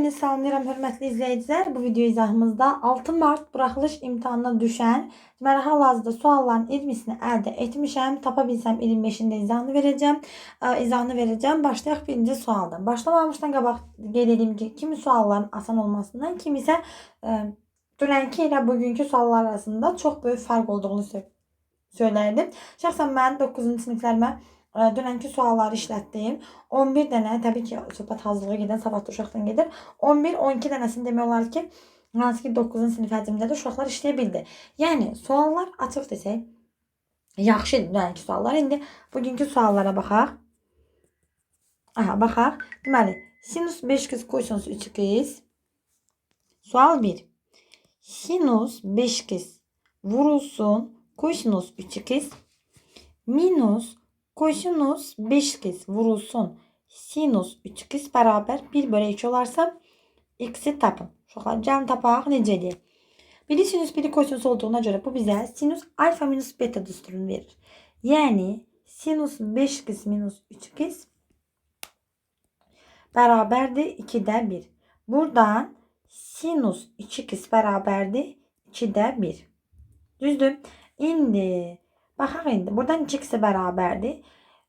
Seni salamlayıram hörmətli izləyicilər. Bu video izahımızda 6 Mart buraxılış imtahanına düşən hal-hazırda sualların 20-sini əldə etmişəm. Tapa bilsəm 25-ində izahını verəcəm. Ə, İzahını verəcəm. Başlayaq birinci sualdan. Başlamamışdan qabaq qeyd ki, kimi sualların asan olmasından, kimi isə ə, dünənki ilə bugünkü suallar arasında çox böyük fərq olduğunu sö- söyləyirdim. Şəxsən mən 9-cu siniflərimə dünənki sualları işlətdim. 11 dənə təbii ki, söhbət hazırlığa gedən savadlı uşaqdan gedir. 11-12 dənəsini demək olar ki, hansı ki 9-cu sinif həcmindədir, uşaqlar işləyə bildi. Yəni suallar açıq desək, yaxşı idi dünənki suallar. İndi bugünkü suallara baxaq. Aha, baxaq. Deməli, sinus 5 kız kosinus 3 kız. Sual 1. Sinus 5 kız vurulsun kosinus 3 kız minus kosinus 5 kez vurulsun sinus 3 kez beraber 1 bölü 2 olarsa x'i tapın. Uşaqlar can tapaq necədir? Biri sinüs biri kosinus olduğuna göre bu bize sinüs alfa minus beta düsturunu verir. Yani sinüs 5 kız minus 3 kız beraberdir 2'de 1. Buradan sinüs 2 kız beraberdir 2'de 1. Düzdür. İndi indi. Buradan 2x bərabərdir.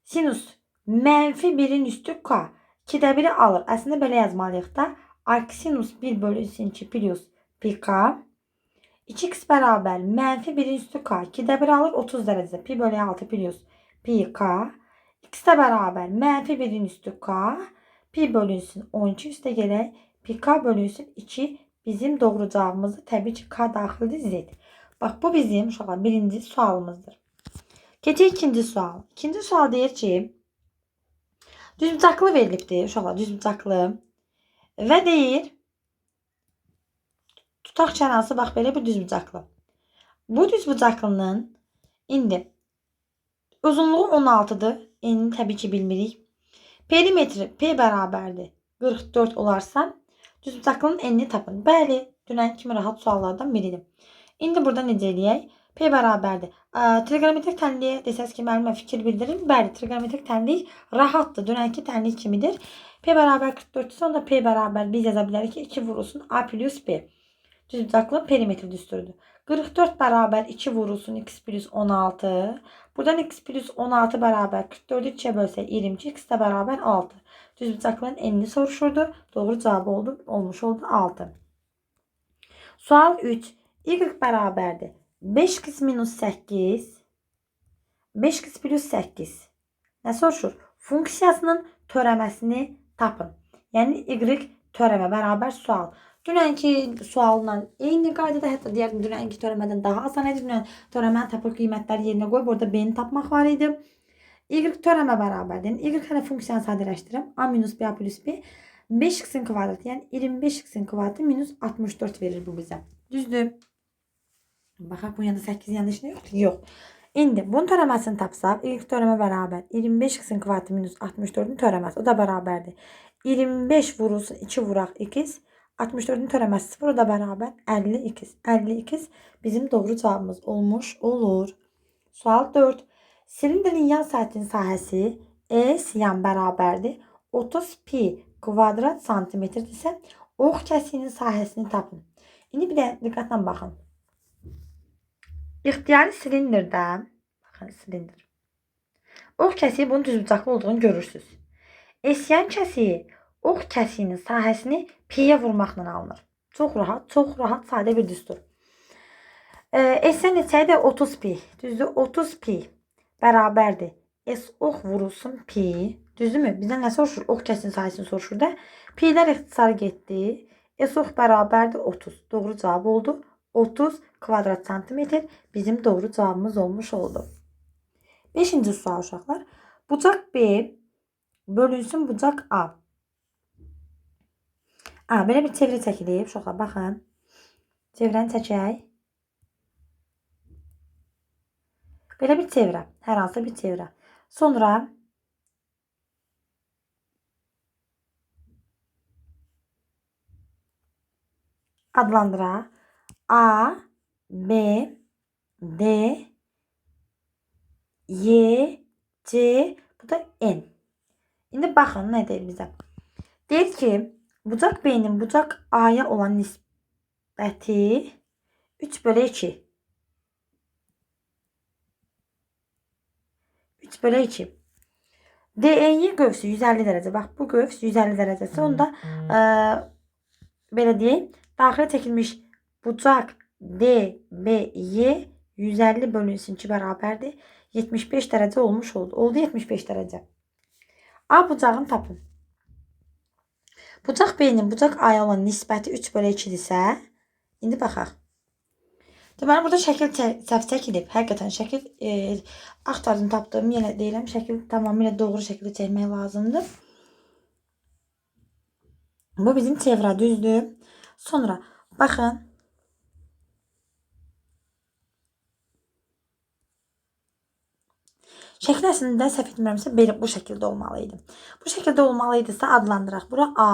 Sinus mənfi 1-in üstü k. 2-də 1-i alır. Əslində belə yazmalıyıq da. Arcsinus 1 bölü sin 2 plus pi k. 2x bərabər mənfi 1-in üstü k. 2-də 1 alır 30 dərəcədə. Pi bölü 6 plus pi k. x də bərabər mənfi 1-in üstü k. Pi bölünsün 12 üstə gələk. Pi k bölünsün 2. Bizim doğru cavabımızda təbii ki k daxildir z. Bak bu bizim uşaqlar birinci sualımızdır. Keçək ikinci sual. İkinci sual deyir ki, düzbucaqlı verilibdir uşaqlar, düzbucaqlı. Və deyir, tutaq kənarsı bax belə bir düzbucaqlı. Bu düzbucaqlının indi uzunluğu 16-dır. Enini təbii ki bilmirik. Perimetri P bərabərdir. 44 olarsa düzbucaqlının enini tapın. Bəli, dünən kimi rahat suallardan biridir. İndi burada necə eləyək? P bərabərdir. Ə, Trigonometrik tənliyə desəz ki, müəllimə fikir bildirin. Bəli, trigonometrik tənlik rahatdır. Dünənki tənlik kimidir. P bərabər 44 isə onda P bərabər biz yaza bilərik ki, 2 vurulsun A plus B. Düzbucaqlı perimetr düsturudur. 44 bərabər 2 vurulsun x plus 16. Buradan x plus 16 bərabər 44'ü 2'ye bölsək 22, x də bərabər 6. Düzbucaqlının enini soruşurdu. Doğru cavabı oldu, olmuş oldu 6. Sual 3. Y bərabərdir. 5x minus 8. 5x plus 8. Nə soruşur? Funksiyasının törəməsini tapın. Yəni y törəmə bərabər sual. Dünənki sualla eyni qaydada, hətta deyərdim dünənki törəmədən daha asan idi. Dünən törəməni tapır qiymətləri yerinə qoyub orada b-ni tapmaq var idi. Y törəmə bərabərdir. Y hələ funksiyanı sadələşdirirəm. A minus b a plus b 5x'in kvadratı, yəni 25x'in kvadratı minus 64 verir bu bizə. Düzdür? Baxaq bu yanda 8 yanında işin yoxdur? Yox. İndi bunun törəməsini tapsaq, ilk törəmə bərabər 25x-in kvadratı minus 64-ün törəməsi. O da bərabərdir. 25 vurulsun 2 vuraq x. 64-ün törəməsi 0 o da bərabər 52. 52 bizim doğru cavabımız olmuş olur. Sual 4. Silindrin yan sahətinin sahəsi S yan bərabərdir. 30 pi kvadrat santimetrdirsə, ox kəsiyinin sahəsini tapın. İndi bir də diqqətlə baxın. İxtiyari silindirdə, baxın silindir. Ox kəsiyi bunun düzbucaqlı olduğunu görürsüz. Esyan kəsiyi ox kəsiyinin sahəsini piyə vurmaqla alınır. Çox rahat, çox rahat, sadə bir düstur. Ee, Esyan neçədir? 30 pi. Düzdür? 30 pi bərabərdir. S ox vurulsun pi. Düzdürmü? Bizdən nə soruşur? Ox kəsiyinin sahəsini soruşur da. Pi'lər ixtisar getdi. S ox bərabərdir 30. Doğru cavab oldu. 30 kvadrat santimetr bizim doğru cevabımız olmuş oldu. Beşinci sual uşaqlar. Bucaq B bölünsün bucaq A. A, belə bir çeviri çəkilib uşaqlar. Baxın. Çevirəni çəkək. Belə bir çevirə. Hər hansı bir çevirə. Sonra adlandıraq. A, B, D, Y, C, bu da N. İndi baxın nə deyir bizə. Deyir ki, Bucaq B-nin bucaq A-ya olan nisbəti 3 bölü 2. 3 bölü 2. DE'yi qövsü 150 dərəcə. Bax bu qövs 150 dərəcəsi. Onda ə, belə deyək, daxilə çəkilmiş bucaq DBY 150 bölünsün 2 bərabərdir. 75 dərəcə olmuş oldu. Oldu 75 dərəcə. A bucağını tapın. Bucaq B-nin bucaq A-ya olan nisbəti 3 bölü 2-dirsə, indi baxaq. Deməli burada şəkil səhv çəkilib. Həqiqətən şəkil e, axtardım, tapdım. Yenə deyirəm, şəkil tamamilə doğru şəkildə çəkmək lazımdır. Bu bizim çevrə düzdür. Sonra baxın. Şəkil əslində səhv etmirəmsə bu şəkildə olmalı idi. Bu şəkildə olmalı idisə adlandıraq. Bura A,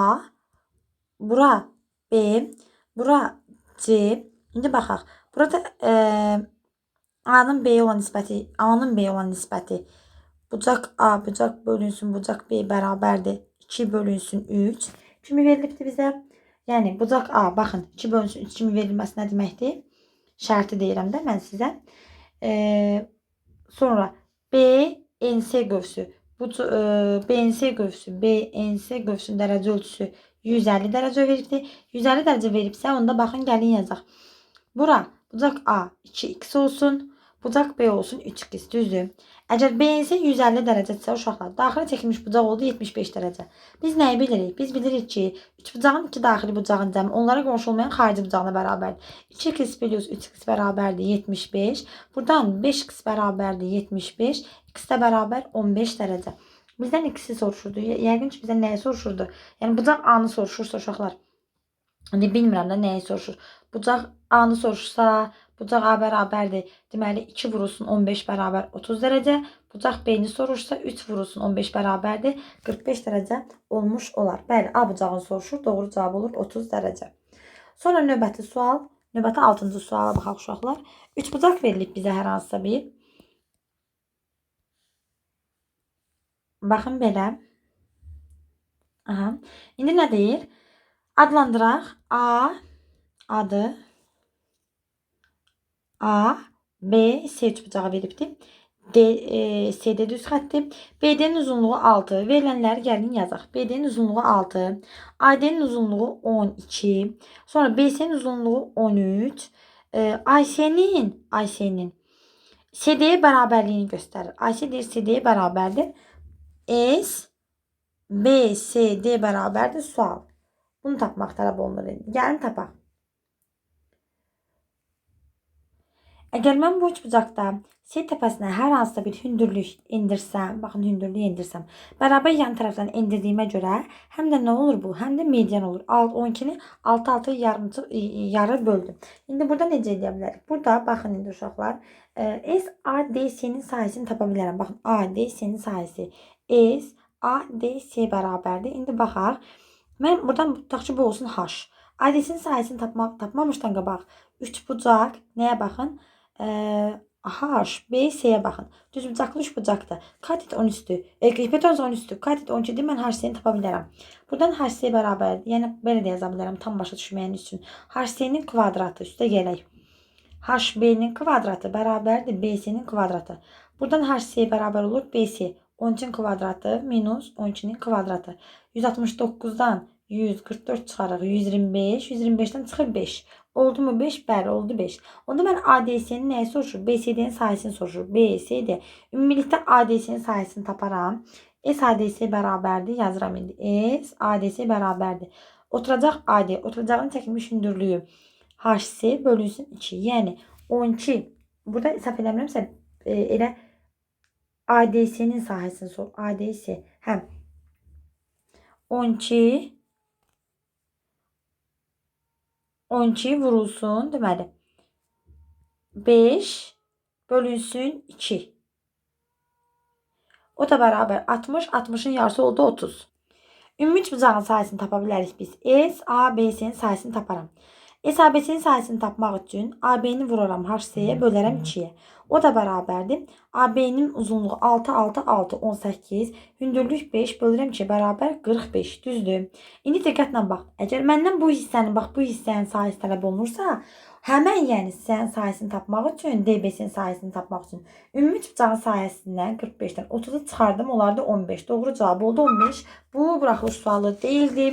bura B, bura C. İndi baxaq. Burada e, A-nın B-yə olan nisbəti, A-nın B-yə olan nisbəti bucaq A, bucaq bölünsün, bucaq B bərabərdir. 2 bölünsün 3 kimi verilibdir bizə. Yəni bucaq A, baxın 2 bölünsün 3 kimi verilməsi nə deməkdir? Şərti deyirəm də mən sizə. E, sonra B NS qövsü. Bu e, BNS qövsü, BNS qövsünün dərəcə ölçüsü 150 dərəcə veribdir. 150 dərəcə veribsə, onda baxın gəlin yazaq. Bura bucaq A 2x olsun. Bucaq B olsun 3x düzdür. Əgər BNS 150 dərəcədirsə uşaqlar, daxili çəkilmiş bucaq oldu 75 dərəcə. Biz nəyi bilirik? Biz bilirik ki, 3 bucağın 2 daxili bucağın cəmi onlara qonşu olmayan xarici bucağına bərabərdir. 2x plus 3x bərabərdir 75. Buradan 5x bərabərdir 75. x də bərabər 15 dərəcə. Bizdən x-i soruşurdu. Yə- Yəqin ki, bizdən nəyi soruşurdu? Yəni bucaq A-nı soruşursa uşaqlar. İndi bilmirəm də nəyi soruşur. Bucaq A-nı soruşsa, bucaq A bərabərdir. Deməli 2 vurulsun 15 bərabər 30 dərəcə. Bucaq B-ni soruşsa 3 vurulsun 15 bərabərdir. 45 dərəcə olmuş olar. Bəli, A bucağını soruşur. Doğru cavab olur 30 dərəcə. Sonra növbəti sual, növbəti 6-cı suala baxaq uşaqlar. 3 bucaq verilib bizə hər hansısa bir. Baxın belə. Aha. İndi nə deyir? Adlandıraq. A adı A, B, C üç bucağı veribdir. D, e, CD düz xətdir. BD-nin uzunluğu 6. Verilənləri gəlin yazaq. BD-nin uzunluğu 6. AD-nin uzunluğu 12. Sonra BC-nin uzunluğu 13. E, IC-nin CD-yə bərabərliyini göstərir. IC deyir CD-yə bərabərdir. S B, C, D bərabərdir sual. Bunu tapmaq tələb olunur indi. Gəlin tapaq. Əgər mən bu üç bucaqda C təpəsinə hər hansısa bir hündürlük endirsəm, baxın hündürlüyü endirsəm, bərabər yan tərəfdən endirdiyimə görə həm də nə olur bu? Həm də median olur. 12-ni 6 6 yarımçı yarı böldüm. İndi burada necə edə bilərik? Burada baxın indi uşaqlar, e, S A D C-nin sahəsini tapa bilərəm. Baxın A D C-nin sahəsi S A D C bərabərdir. İndi baxaq. Mən buradan tutaq ki, bu olsun H. AD-sinin sahəsini tapmaq tapmamışdan qabaq 3 bucaq nəyə baxın? Ee, H, B, C-yə baxın. Düz bucaqlı 3 bucaqdır. Katit 10 üstü. E, hipotenuz 10 üstü. Katit 12 dir. Mən HC-ni tapa bilərəm. Buradan HC bərabərdir. Yəni belə də yaza bilərəm tam başa düşməyən üçün. HC-nin kvadratı üstə gələk. HB-nin kvadratı bərabərdir BC-nin kvadratı. Buradan HC bərabər olur BC. 12'nin kvadratı minus 12'nin kvadratı. 169'dan 144 çıxarıq. 125. 125'dən çıxır 5. Oldu mu 5? Bəli, oldu 5. Onda mən ADC-nin nəyi soruşur? BCD-nin sahəsini soruşur. BCD. Ümumilikdə ADC-nin sahəsini taparam. S ADC bərabərdir. Yazıram indi. S ADC bərabərdir. Oturacaq AD. Oturacağın çəkilmiş hündürlüyü HC bölünsün 2. Yəni 12. Burada səhv eləmirəmsə e, elə ADC-nin sahəsini sor. ADC. Həm 12 12 vurulsun deməli 5 bölünsün 2. O da bərabər 60. 60-ın yarısı oldu 30. Ümumi üç bucağın sayəsini tapa bilərik biz. S, A, B, C-nin sayəsini taparam. S, A, B, C-nin sayəsini tapmaq üçün A, B-ni vuraram HC-yə bölərəm 2-yə. O da bərabərdir. AB'nin uzunluğu 6 6 6 18. Hündürlük 5 bölürəm ki bərabər 45. Düzdür? İndi diqqətlə bax. Əgər məndən bu hissənin bax bu hissənin sahəsi tələb olunursa, həmən yəni hissənin sahəsini tapmaq üçün DB-sin sahəsini tapmaq üçün ümumi tutacağın sahəsindən 45-dən 30-u çıxardım. Onlar da 15. Doğru cavab oldu 15. Bu buraxılış sualı deyildi.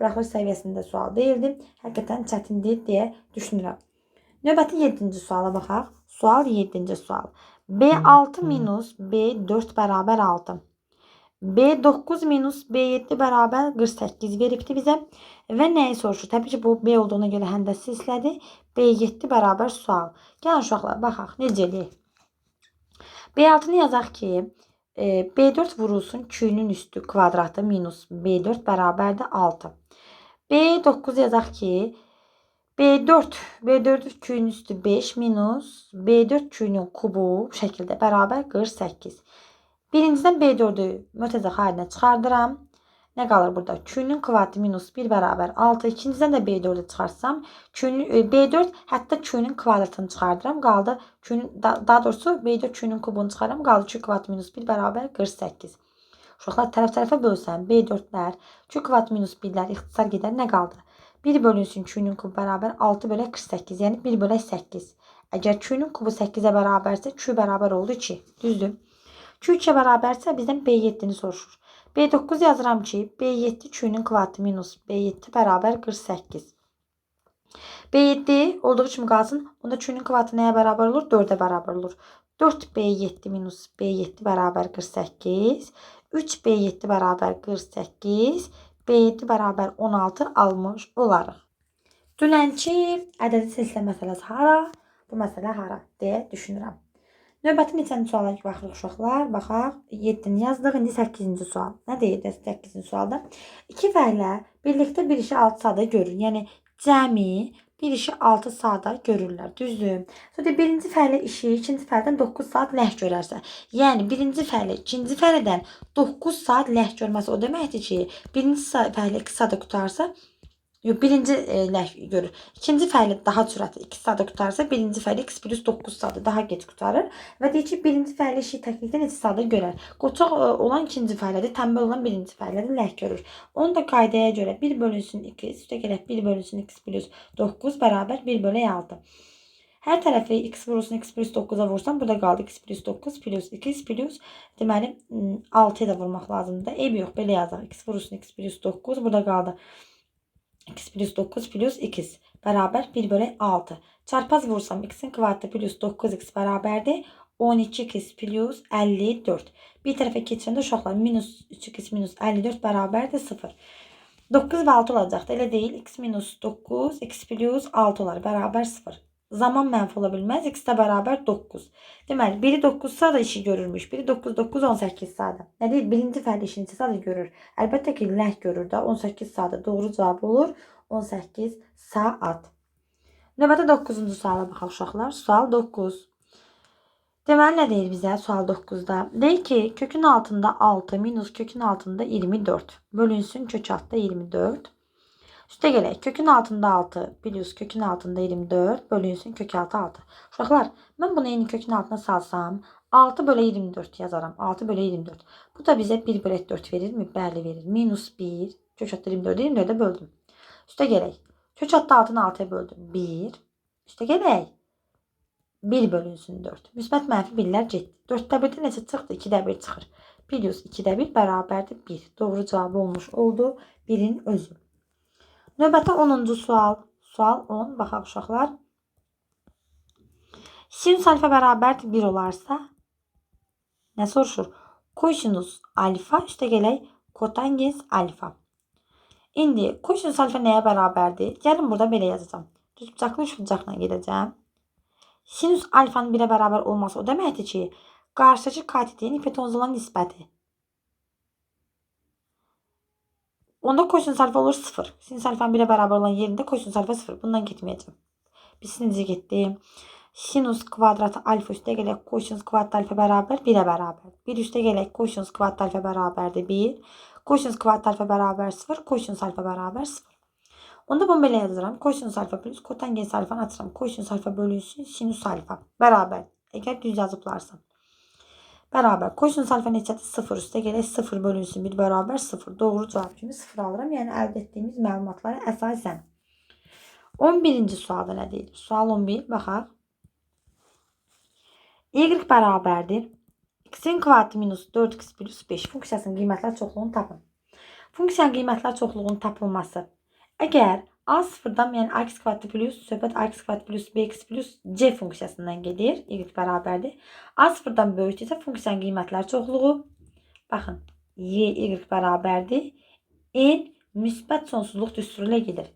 Buraxılış səviyyəsində sual deyildi. Həqiqətən çətindir deyə düşünürəm. Növbəti 7-ci suala baxaq. Sual 7-ci sual. B6 minus B4 bərabər 6. B9 minus B7 bərabər 48 veribdi bizə. Və nəyi soruşur? Təbii ki, bu B olduğuna görə həndəsi hisslədir. B7 bərabər sual. Gəlin uşaqlar, baxaq, necə eləyək? B6-nı yazaq ki, e, B4 vurulsun Q-nün üstü kvadratı minus B4 bərabərdir 6. B9 yazaq ki, B4, B4 Q-nün üstü 5 minus B4 Q-nün kubu bu şəkildə bərabər 48. Birinciden B4'ü mütezak haline çıkardıram. Ne kalır burada? Q'nun kuvveti minus 1 beraber 6. İkinciden de B4'ü çıkarsam Q'nun, e, B4 hatta Q'nun kvadratını çıkardıram. Kaldı Q'nun, daha doğrusu B4 Q'nun kubunu çıkarım. Kaldı Q kuvveti minus 1 beraber 48. Uşaqlar tərəf tərəfə bölsəm B4'lər, Q kuvvet minus 1'lər ixtisar gedər. Nə qaldı? 1 bölünsün Q'nun kubu bərabər 6 bölək 48. Yəni 1 bölək 8. Əgər Q'nun kubu 8-ə bərabərsə Q bərabər oldu 2. Düzdür? Q2'ye bərabərsə bizdən B7-ni soruşur. B9 yazıram ki, B7 Q'nun kuvveti minus B7 bərabər 48. B7 olduğu kimi qalsın. Onda Q'nun kuvveti nəyə bərabər olur? 4-ə bərabər olur. 4B7 minus B7 bərabər 48. 3B7 bərabər 48. B7 bərabər 16 almış olarıq. Dünənki ədədi silsilə məsələsi hara? Bu məsələ hara deyə düşünürəm. Növbəti neçənci suala baxırıq uşaqlar. Baxaq. 7-ni yazdıq. İndi 8-ci sual. Nə deyir 8-ci sualda? İki fəhlə birlikdə bir işi 6 saata görür. Yəni cəmi bir işi 6 saata görürlər. Düzdür? Sonra birinci fəhlə işi ikinci fəhlədən 9 saat ləh görərsə. Yəni birinci fəhlə ikinci fəhlədən 9 saat ləh görməsi o deməkdir ki, birinci fəhlə 2 saata qutarsa Yox, birinci e, ləh görür. İkinci fəali daha sürətli 2 saata qutarsa, birinci fəali x plus 9 saata daha gec qutarır. Və deyir ki, birinci fəali işi təklikdə neçə saata görər. Qoçaq e, olan ikinci fəalidir, tənbəl olan birinci fəalidir, ləh görür. Onu da qaydaya görə 1 bölünsün 2, üstə gələk 1 bölünsün x plus 9 bərabər 1 bölək 6. Hər tərəfi x vurulsun x plus 9-a vursam, burada qaldı x plus 9 plus 2 plus deməli 6-ya da vurmaq lazımdır. Eyb yox, belə yazaq. x vurulsun x plus 9, burada qaldı x plus 9 plus x beraber 1 bölü 6. Çarpaz vursam x'in kuvveti plus 9x beraberdi. 12x plus 54. Bir tarafa keçəndə uşaqlar minus 3x minus 54 bərabərdir 0. 9 və 6 olacaqdı. Elə deyil. x minus 9 x plus 6 olar. Bərabər 0. Zaman mənfi ola bilməz. x də bərabər 9. Deməli, biri 9 saat işi görürmüş. Biri 9 9 18 saat. Nə deyil? Birinci fərd işini saat görür. Əlbəttə ki, ləh görür də 18 saat. Doğru cavab olur 18 saat. Növbəti 9-cu suala baxaq uşaqlar. Sual 9. Deməli nə deyir bizə sual 9-da? Deyir ki, kökün altında 6 minus kökün altında 24 bölünsün kök altında 24. Üste gələk. Kökün altında 6 plus kökün altında 24 bölünsün kök altı 6. Uşaqlar, mən bunu eyni kökün altına salsam 6 bölü 24 yazaram. 6 bölü 24. Bu da bize 1 bölü 4 verir mi? Bəli verir. Minus 1. Kök altında 24 24'e böldüm. Üste gerek. Kök altı altını 6'ya böldüm. 1. Üste gerek. 1 bölünsün 4. Müsbət mənfi 1-lər getdi. 4-də 1-də neçə çıxdı? 2-də 1 çıxır. Plus 2-də 1 bərabərdir 1. Doğru cavab olmuş oldu 1-in özü. Növbəti 10-cu sual. Sual 10. Baxaq uşaqlar. Sinus alfa bərabərdir 1 olarsa nə soruşur? Kosinus alfa üstə gələk kotangens alfa. İndi kosinus alfa nəyə bərabərdir? Gəlin burada belə yazacağım. Düz bucaqlı üç bucaqla gedəcəm. Sinüs alfanın 1'ə bərabər olması o deməkdir ki, qarşıdakı katetiyin hipotenuza olan nisbəti. Onda kosinus alfa olur 0. Sinüs alfanın 1'ə bərabər olan yerində kosinus alfa 0. Bundan getməyəcəm. Bir sinüzə getdi. Sinus kvadratı alfa üstə gələk kosinus kvadrat alfa bərabər 1'ə bərabər. 1 üstə gələk kosinus kvadrat alfa bərabərdir 1. Kosinus kvadrat alfa bərabər 0. Kosinus alfa bərabər 0. Onda bunu belə yazıram. Kosinus alfa plus kotangens alfanı atıram. Kosinus alfa bölünsün sinüs alfa. Bərabər. Eğer düz yazıblarsa. Beraber. Koşun sayfa neçədir? 0 üstə gələk 0 bölünsün 1 bərabər 0. Doğru cavab kimi 0 alıram. Yəni əldə etdiyimiz məlumatlara əsasən. 11-ci sualda nə deyir? Sual 11 baxaq. Y bərabərdir. X-in kvadratı minus 4x plus 5 funksiyasının qiymətlər çoxluğunu tapın. Funksiyanın qiymətlər çoxluğunun tapılması. Əgər A sıfırdan yəni x kvadratı plus söhbət x kvadratı plus bx plus c funksiyasından gedir. Y bərabərdir. A sıfırdan böyükdürsə funksiyanın qiymətlər çoxluğu baxın y y bərabərdir. n müsbət sonsuzluq düsturu ilə gedir.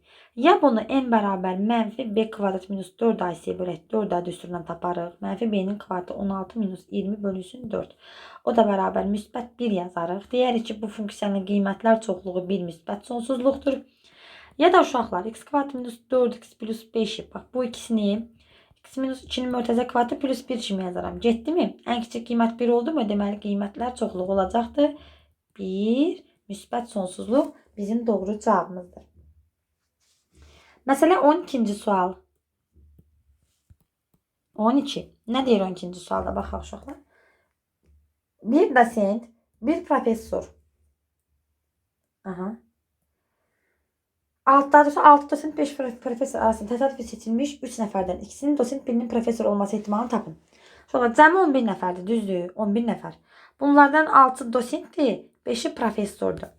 Ya bunu n bərabər mənfi b kvadrat minus 4ac bölək 4a düsturundan taparıq. Mənfi b-nin kvadratı 16 minus 20 bölünsün 4. O da bərabər müsbət 1 yazarıq. Deyərik ki, bu funksiyanın qiymətlər çoxluğu 1 müsbət sonsuzluqdur. Ya da uşaqlar x kvadrat minus 4x plus 5 bax bu ikisini x minus 2'nin mörtəzə kvadratı plus 1 kimi yazaram. Getdimi? Ən kiçik qiymət 1 oldu mu? Deməli qiymətlər çoxluğu olacaqdır. 1 müsbət sonsuzluq bizim doğru cavabımızdır. Məsələ 12-ci sual. 12. Nə deyir 12-ci sualda baxaq uşaqlar? Bir dosent, bir professor. Aha. Alt, daha doğrusu 6 dosent 5 profesör arasında tesadüfi seçilmiş 3 nəfərdən ikisinin dosent birinin profesör olması ihtimalını tapın. Sonra cəmi 11 nəfərdir, düzdür? 11 nəfər. Bunlardan 6 dosentdir, 5-i professordur.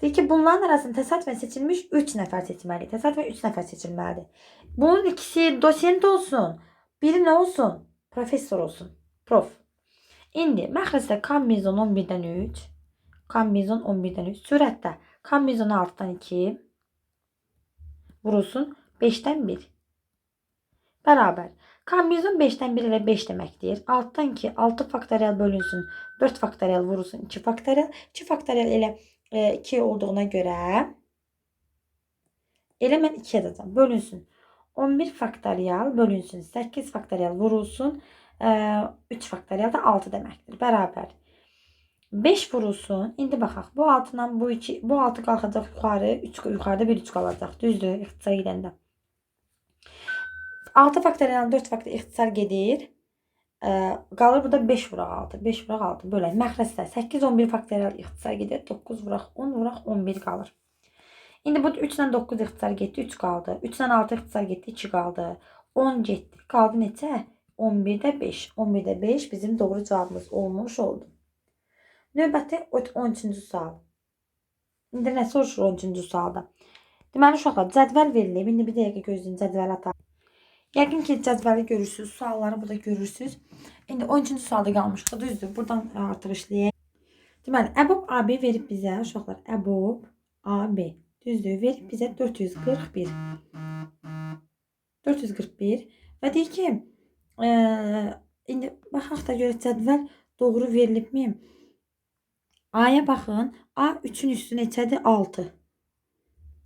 Deyir ki, bunların arasında təsadüfən seçilmiş 3 nəfər seçməlidir. Təsadüfən 3 nəfər seçilməlidir. Bunun ikisi dosent olsun, biri nə olsun? Professor olsun. Prof. İndi məxrəcdə kombinezon 11-dən 3, kombinezon 11-dən 3, sürətdə kombinezon 6-dan 2, vurulsun 5'ten 1. Beraber. Kombinezon 5'ten 1 ile 5 demektir. Alttan 2 6 faktöriyel bölünsün. 4 faktöriyel vurulsun 2 faktöriyel. 2 faktöriyel ile 2 e, olduğuna göre ele ben 2 yazacağım. Bölünsün. 11 faktöriyel bölünsün. 8 faktöriyel vurulsun. 3 e, faktöriyel de 6 demektir. Beraber. 5 vurulsun. İndi baxaq. Bu altından bu 2 bu 6 qalxacaq yuxarı. 3 yuxarıda bir 3 qalacaq. Düzdür? İxtisar gedəndə. 6 faktorial 4 faktor ixtisar gedir. Ee, qalır burada 5 vuraq 6. 5 vuraq 6 bölək. Məxrəcdə 8 11 faktorial ixtisar gedir. 9 vuraq 10 vuraq 11 qalır. İndi bu 3 ilə 9 ixtisar getdi, 3 qaldı. 3 ilə 6 ixtisar getdi, 2 qaldı. 10 getdi. Qaldı neçə? 11-də 5. 11-də 5 bizim doğru cavabımız olmuş oldu. Növbəti 13-cü sual. İndi nə soruşur 13-cü sualda? Deməli uşaqlar cədvəl verilib. İndi bir dəqiqə gözləyin cədvəl atar. Yəqin ki cədvəli görürsüz, sualları burada görürsüz. İndi 13-cü sualda qalmışıq. Düzdür? Buradan artıq işləyək. Deməli, əbob AB verib bizə uşaqlar. Əbob AB. Düzdür? Verib bizə 441. 441 və deyir ki, e, indi baxaq da görək cədvəl doğru verilibmi? A'ya baxın. A 3-ün üstü neçədir? 6.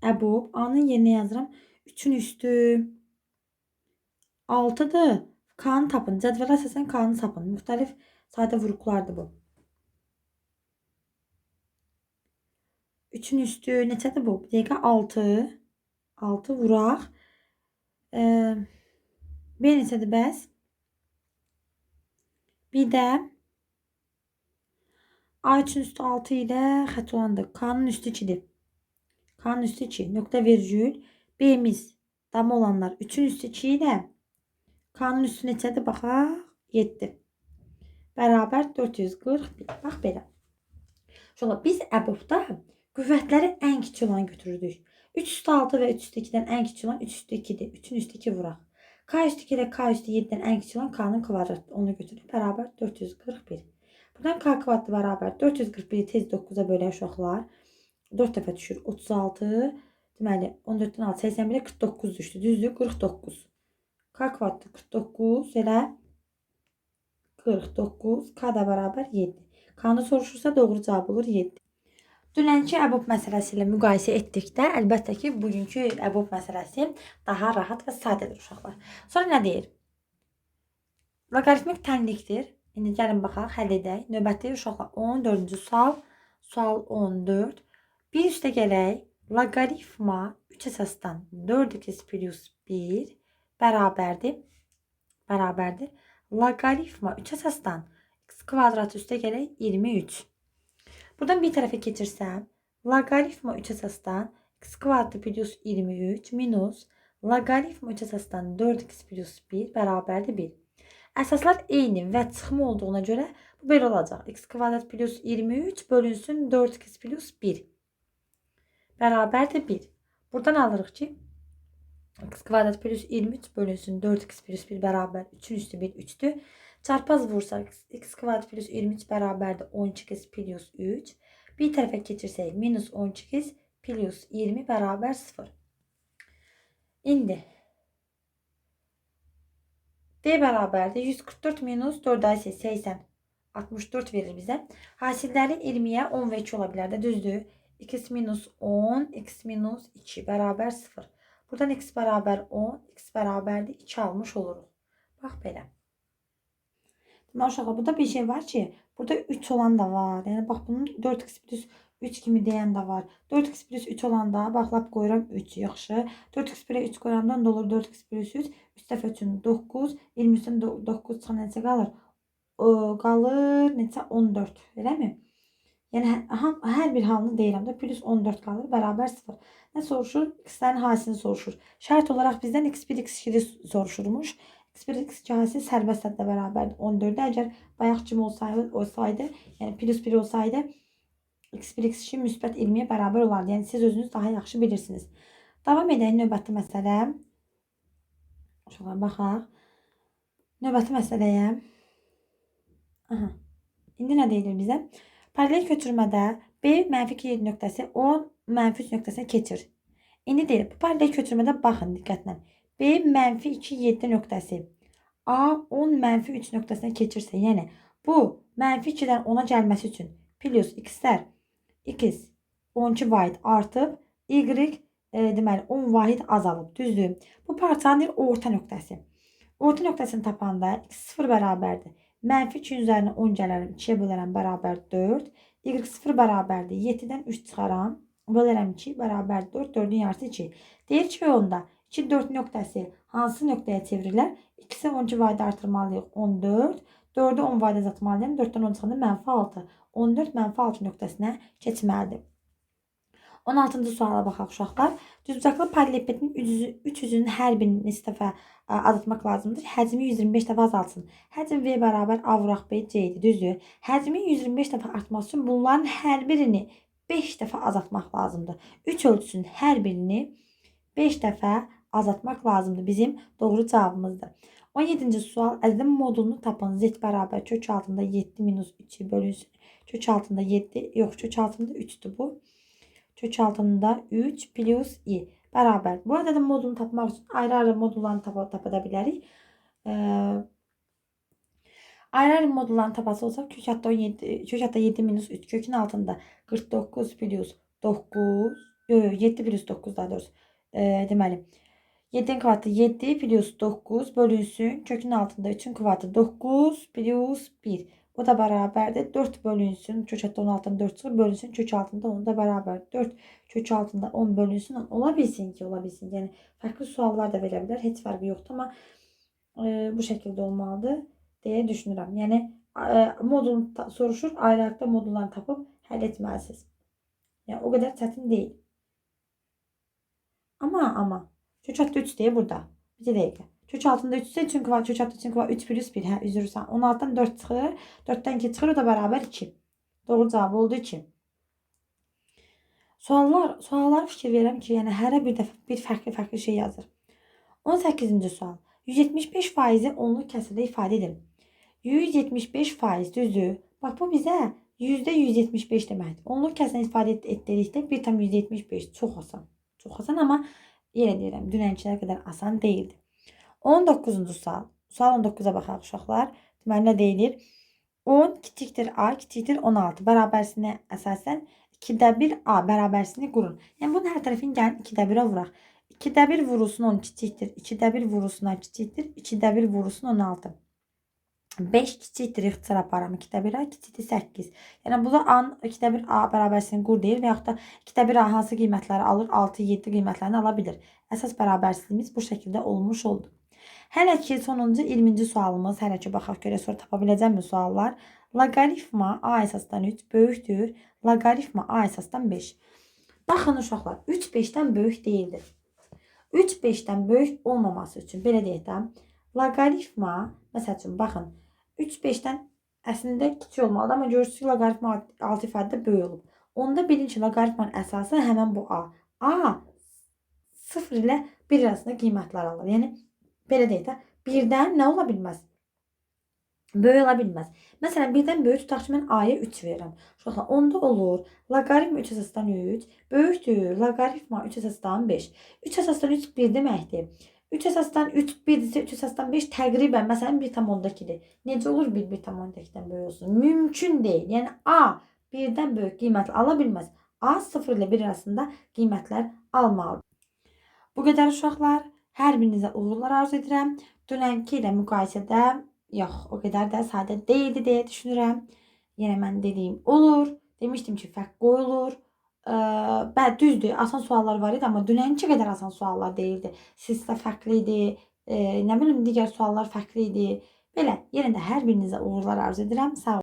Əbub. A-nın yerinə yazıram. 3-ün üstü 6-dır. K-nı tapın. Cədvələ əsasən K-nı tapın. Müxtəlif sadə vuruqlardır bu. 3-ün üstü neçədir bu? Dəqiqə 6. 6 vuraq. Ee, B neçədir bəs? Bir də A3'ün üstü 6 ile xətt K'nın üstü 2'dir. K'nın üstü 2. Nokta virgül. B'miz dam olanlar 3'ün üstü 2 ile K'nın üstü neçədir? Baxaq. 7. Bərabər 441. Bax belə. Şöyle biz əbufda qüvvətləri ən kiçik olan götürürdük. 3 üstü 6 və 3 üstü 2-dən ən kiçik olan 3 üstü 2-dir. 3-ün üstü 2 vuraq. K üstü 2 ile K üstü 7-dən ən kiçik olan K'nın kvadratı. Onu götürürük. Bərabər 441. Buradan k kvadratı bərabər 441-i tez 9-a bölək uşaqlar. 4 dəfə düşür 36. Deməli 14-dən 6 81-ə 49 düşdü. Düzdür? 49. K kvadratı 49 elə 49 k da bərabər 7. K-nı soruşursa doğru cavab olur 7. Dünənki əbob məsələsi ilə müqayisə etdikdə, əlbəttə ki, bugünkü əbob məsələsi daha rahat və sadədir uşaqlar. Sonra nə deyir? Loqaritmik tənlikdir. İndi gəlin baxaq, həll edək. Növbəti uşaqlar 14-cü sual. Sual 14. Bir üstə gələk. Loqaritma 3 əsasdan 4x plus 1 bərabərdir. Bərabərdir. Logaritma 3 əsasdan x kvadrat üstə gələk 23. Buradan bir tərəfə keçirsəm, logaritma 3 əsasdan x kvadrat plus 23 minus logaritma 3 əsasdan 4x plus 1 bərabərdir 1. Əsaslar eyni və çıxma olduğuna görə bu belə olacaq. x kvadrat plus 23 bölünsün 4x plus 1 bərabərdir 1. Buradan alırıq ki x kvadrat plus 23 bölünsün 4x plus 1 bərabər 3'ün üstü 1 3'tür. Çarpaz vursak x kvadrat plus 23 bərabərdir 12x plus 3. Bir tərəfə keçirsək minus 12x plus 20 bərabər 0. İndi D bərabərdir 144 minus 4 ay 80. 64 verir bizə. Hasilləri 20-yə 10 və 2 ola bilər də düzdür. x minus 10, x minus 2 bərabər 0. Buradan x bərabər 10, x bərabərdir 2 almış oluruq. Bax belə. Deməli uşaqlar burada bir şey var ki, burada 3 olan da var. Yəni bax bunun 4x plus 3 kimi deyən də var. 4x plus 3 olanda bax lap qoyuram 3 yaxşı. 4x plus 3 qoyuramdan da olur 4x plus 3. 3 dəfə üçün 9, 23-dən 9 çıxan neçə qalır? O, qalır neçə 14, eləmi? Yəni hər, hər bir halını deyirəm də plus 14 qalır bərabər 0. Nə soruşur? X-lərin hasilini soruşur. Şərt olaraq bizdən x1 x2-yi soruşurmuş. x1 x2 hasili sərbəst həddə bərabərdir 14-də. Əgər bayaq kimi olsaydı, olsaydı, yəni plus 1 olsaydı x1 x2 müsbət 20-yə bərabər olardı. Yəni siz özünüz daha yaxşı bilirsiniz. Davam edək növbəti məsələ. Şuna baxaq. Növbəti məsələyə. Aha. İndi nə deyilir bizə? Paralel köçürmədə B mənfi 2 nöqtəsi O mənfi 3 nöqtəsinə keçir. İndi deyir, bu paralel köçürmədə baxın diqqətlə. B mənfi 2 7 nöqtəsi A 10 mənfi 3 nöqtəsinə keçirsə, yəni bu mənfi 2-dən 10-a gəlməsi üçün plus x-lər x 12 vahid artıb y e, deməli 10 vahid azalıb. Düzdür? Bu bir orta nöqtəsi. Orta nöqtəsini tapanda x 0 bərabərdir. Mənfi 2 üzərinə 10 gələrəm. 2-yə bölərəm bərabər 4. Y 0 bərabərdir. 7-dən 3 çıxaram. Bölərəm 2 bərabər 4. 4-ün yarısı 2. Deyir ki, onda 2 4 nöqtəsi hansı nöqtəyə çevrilir? İkisi 12 vahid artırmalıyıq. 14. 4'ü 10 vahid azaltmalıyım. 4'dən 10 çıxanda mənfi 6. 14 mənfi 6 nöqtəsinə keçməlidir. 16-cı suala baxaq uşaqlar. Düzbucaqlı üç üzünün hər birini neçə dəfə azaltmaq lazımdır? Həcmi 125 dəfə azalsın. Həcm V bərabər A vuraq B C idi, düzdür? Həcmin 125 dəfə artması üçün bunların hər birini 5 dəfə azaltmaq lazımdır. 3 ölçüsünün hər birini 5 dəfə azaltmaq lazımdır. Bizim doğru cavabımızdır. 17-ci sual ədədin modulunu tapın. Z bərabər kök altında 7 minus 2 bölünsün. Kök altında 7, yox kök altında 3'dür bu. Kök altında 3 plus i bərabər. Bu ədədin modulunu tapmaq üçün ayrı-ayrı modullarını tapa, tapa bilərik. Ee, ayrı-ayrı modullarını tapası olsaq kök altında 17, kök altında 7 minus 3 kökün altında 49 plus 9 yox 7 plus 9 daha doğrusu. Ee, deməli 7'nin kuvveti 7 plus 9 bölünsün. Kökün altında 3'ün kuvveti 9 plus 1. O da beraberdir. 4 bölünsün. Kök altında 16'dan 4 çıxır. Bölünsün. Kök altında 10 da beraber. 4 kök altında 10 bölünsün. Olabilsin ki olabilsin. Yani farklı suallar da verə bilər. Heç fərqi yoxdur. Ama e, bu şekilde olmalıdır deyə düşünürəm. Yəni e, modulunu soruşur. Ayrı-ayrıqda modullarını tapıb həll etməlisiniz. Yəni o qədər çətin deyil. Ama ama kök altında 3 deyə burada. Bir dəqiqə. Kök altında 3 ise çünkü var. Kök altında çünkü var 3 plus 1. Hə, üzürsən. 16'dan 4 çıxır. 4'ten 2 çıxır. O da beraber 2. Doğru cavab oldu 2. Suallar, suallara fikir verirəm ki, yəni hərə bir dəfə bir fərqli-fərqli şey yazır. 18-ci sual. 175 faizi onluq kəsrdə ifadə edin. 175 faiz düzdür. Bax bu bizə yüzdə 175 deməkdir. Onluq kəsrdə ifadə et, et dedikdə 1 tam 175 çox asan. Çox asan amma yenə deyirəm, dünənkilər qədər asan deyildi. 19-cu sual. Sual 19-a baxaq uşaqlar. Deməli nə deyilir? 10 kiçikdir A, kiçikdir 16. Bərabərsini əsasən 2-də 1 A bərabərsini qurun. Yəni bunun hər tərəfini gəlin 2-də 1-ə vuraq. 2-də 1 vurulsun 10 kiçikdir. 2-də 1 vurulsun A kiçikdir. 2-də 1 vurulsun 16. 5 kiçikdir ixtisar aparam 2-də 1 A kiçikdir 8. Yəni bu da A 2-də 1 A bərabərsini qur deyir və yaxud da 2-də 1 A hansı qiymətləri alır? 6, 7 qiymətlərini ala bilir. Əsas bərabərsizliyimiz bu şəkildə olmuş oldu. Hələ ki sonuncu 20-ci sualımız, hələ ki baxaq görə sonra tapa biləcəmmi suallar? Loqaritma a əsasdan 3 böyükdür. Loqaritma a əsasdan 5. Baxın uşaqlar, 3 5-dən böyük deyildir. 3 5-dən böyük olmaması üçün belə deyək də, loqaritma, məsəl üçün baxın, 3 5-dən əslində kiçik olmalıdır, amma görürsünüz ki, loqaritma alt ifadədə böyük olub. Onda bilin ki, loqaritmanın əsası həmin bu a. A 0 ilə 1 arasında qiymətlər alır. Yəni belə deyək də, 1-dən nə ola bilməz? Böyük ola bilməz. Məsələn, 1-dən böyük tutaq ki, mən a-ya 3 verirəm. Uşaqlar, onda olur, loqaritma 3 əsasdan 3 böyükdür, loqaritma 3 əsasdan 5. 3 əsasdan 3 1 deməkdir. 3 əsasdan 3 1 isə 3 əsasdan 5 təqribən məsələn 1,2-dir. Necə olur 1 1,2-dən böyük olsun? Mümkün deyil. Yəni a 1-dən böyük qiymət ala bilməz. A 0 ilə 1 arasında qiymətlər almalıdır. Bu qədər uşaqlar. Hər birinizə uğurlar arzu edirəm. Dünənki ilə müqayisədə yox, o qədər də sadə deyildi deyə düşünürəm. Yenə mən dediyim olur. Demişdim ki, fərq qoyulur. Ee, bə düzdür, asan suallar var idi, amma dünənki qədər asan suallar deyildi. Sizdə fərqli idi. Ee, nə bilim digər suallar fərqli idi. Belə, yenə də hər birinizə uğurlar arzu edirəm. Sağ.